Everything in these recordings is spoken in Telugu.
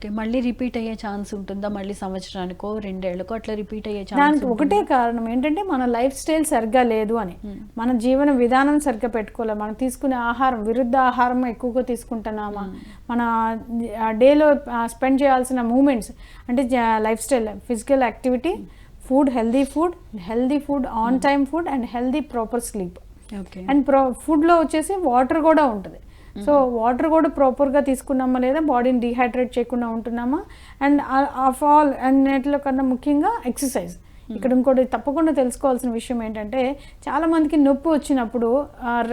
ఓకే. మళ్ళీ రిపీట్ అయ్యే ఛాన్స్ ఉంటుందా? మళ్ళీ సంవత్సరానికో, రెండేళ్ళకో అట్లా రిపీట్ అయ్యే ఛాన్స్ దానికి? ఒకటే కారణం ఏంటంటే మన లైఫ్ స్టైల్ సరిగ్గా లేదు అని మన జీవన విధానం సరిగ్గా పెట్టుకోవాలి మనం తీసుకునే ఆహారం విరుద్ధ ఆహారం ఎక్కువగా తీసుకుంటున్నామా మన డేలో స్పెండ్ చేయాల్సిన మూమెంట్స్ అంటే lifestyle physical activity food healthy food healthy food on time food and healthy proper sleep okay. And pro ఫుడ్లో వచ్చేసి వాటర్ కూడా ఉంటుంది సో వాటర్ కూడా ప్రాపర్గా తీసుకున్నామా లేదా? బాడీని డిహైడ్రేట్ చేయకుండా ఉంటున్నామా? అండ్ ఆఫ్ ఆల్ అన్నిటిలో కన్నా ముఖ్యంగా ఎక్సర్సైజ్. ఇక్కడ ఇంకోటి తప్పకుండా తెలుసుకోవాల్సిన విషయం ఏంటంటే చాలా మందికి నొప్పి వచ్చినప్పుడు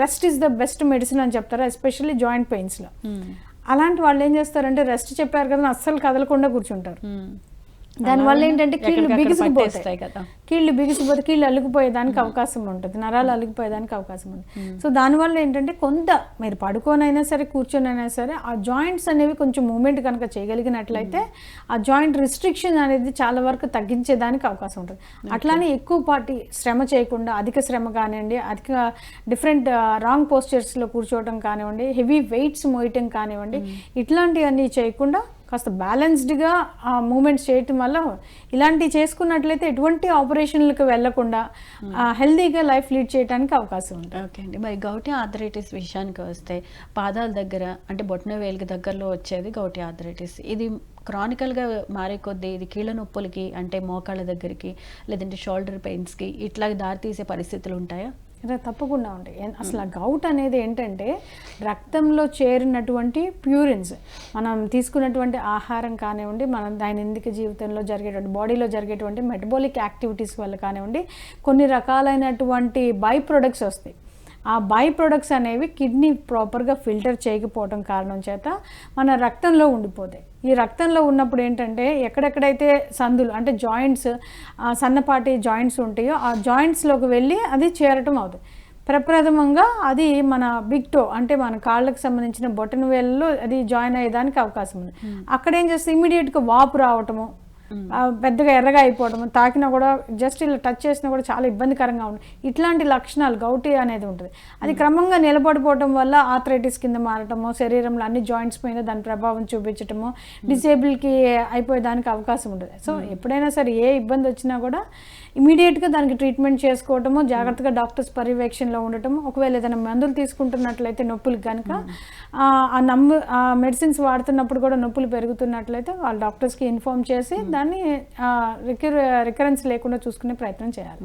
rest is the best medicine అని చెప్తారు? ఎస్పెషల్లీ జాయింట్ పెయిన్స్లో. అలాంటి వాళ్ళు ఏం చేస్తారంటే రెస్ట్ చెప్పారు కదా అస్సలు కదలకుండా కూర్చుంటారు. దానివల్ల ఏంటంటే కీళ్ళు బిగిసిపోతాయి కదా. కీళ్ళు బిగిసిపోతే కీళ్ళు అల్లుకుపోయేదానికి అవకాశం ఉంటుంది. నరాలు అల్లుకుపోయేదానికి అవకాశం ఉంటుంది. సో దానివల్ల ఏంటంటే కొంత మీరు పడుకోనైనా సరే కూర్చొనైనా సరే ఆ జాయింట్స్ అనేవి కొంచెం మూమెంట్ కనుక చేయగలిగినట్లయితే ఆ జాయింట్ రిస్ట్రిక్షన్ అనేది చాలా వరకు తగ్గించేదానికి అవకాశం ఉంటుంది. అట్లానే ఎక్కువ పాటి శ్రమ చేయకుండా అధిక శ్రమ కానివ్వండి అధిక డిఫరెంట్ రాంగ్ పోస్చర్స్లో కూర్చోవడం కానివ్వండి హెవీ వెయిట్స్ మోయటం కానివ్వండి ఇట్లాంటివన్నీ చేయకుండా కాస్త బ్యాలెన్స్డ్గా ఆ మూమెంట్స్ చేయటం వల్ల ఇలాంటివి చేసుకున్నట్లయితే ఎటువంటి ఆపరేషన్లకు వెళ్ళకుండా హెల్దీగా లైఫ్ లీడ్ చేయడానికి అవకాశం ఉంటుంది. ఓకే అండి. మరి గౌటి ఆర్థరైటిస్ విషయానికి వస్తే పాదాల దగ్గర అంటే బొట్టన వేలికి దగ్గరలో వచ్చేది గౌటి ఆర్థరైటిస్ ఇది క్రానికల్గా మారే కొద్దీ ఇది కీళ్ళ నొప్పులకి అంటే మోకాళ్ళ దగ్గరికి లేదంటే షోల్డర్ పెయిన్స్కి ఇట్లా దారితీసే పరిస్థితులు ఉంటాయా? తప్పకుండా ఉంటాయి. అసలు ఆ గౌట్ అనేది ఏంటంటే రక్తంలో చేరినటువంటి ప్యూరిన్స్ మనం తీసుకున్నటువంటి ఆహారం కానివ్వండి మన దైనందిక జీవితంలో జరిగేటువంటి బాడీలో జరిగేటువంటి మెటబాలిక్ యాక్టివిటీస్ వల్ల కానివ్వండి కొన్ని రకాలైనటువంటి బై ప్రొడక్ట్స్ వస్తాయి. ఆ బై ప్రొడక్ట్స్ అనేవి కిడ్నీ ప్రాపర్గా ఫిల్టర్ చేయకపోవడం కారణం చేత మన రక్తంలో ఉండిపోతాయి. ఈ రక్తంలో ఉన్నప్పుడు ఏంటంటే ఎక్కడెక్కడైతే సందులు అంటే జాయింట్స్ సన్నపాటి జాయింట్స్ ఉంటాయో ఆ జాయింట్స్లోకి వెళ్ళి అది చేరటం అవుతుంది. ప్రప్రథమంగా అది మన బిగ్ టో అంటే మన కాళ్ళకి సంబంధించిన బొటన వేలలో అది జాయిన్ అయ్యేదానికి అవకాశం ఉంది. అక్కడ ఏం చేస్తే ఇమీడియట్గా వాపు రావటము పెద్దగా ఎర్రగా అయిపోవడం తాకినా కూడా జస్ట్ ఇలా టచ్ చేసినా కూడా చాలా ఇబ్బందికరంగా ఉంటుంది ఇట్లాంటి లక్షణాలు గౌటి అనేది ఉంటుంది. అది క్రమంగా నిలబడిపోవడం వల్ల ఆథరైటిస్ కింద మారటము శరీరంలో అన్ని జాయింట్స్ మీద దాని ప్రభావం చూపించటము డిసేబుల్కి అయిపోయేదానికి అవకాశం ఉంటుంది. సో ఎప్పుడైనా సరే ఏ ఇబ్బంది వచ్చినా కూడా ఇమీడియట్గా దానికి ట్రీట్మెంట్ చేసుకోవటము జాగ్రత్తగా డాక్టర్స్ పర్యవేక్షణలో ఉండటము ఒకవేళ ఏదైనా మందులు తీసుకుంటున్నట్లయితే నొప్పులకు కనుక ఆ నమ్ము ఆ మెడిసిన్స్ వాడుతున్నప్పుడు కూడా నొప్పులు పెరుగుతున్నట్లయితే వాళ్ళ డాక్టర్స్కి ఇన్ఫామ్ చేసి దాన్ని రికరెన్స్ లేకుండా చూసుకునే ప్రయత్నం చేయాలి.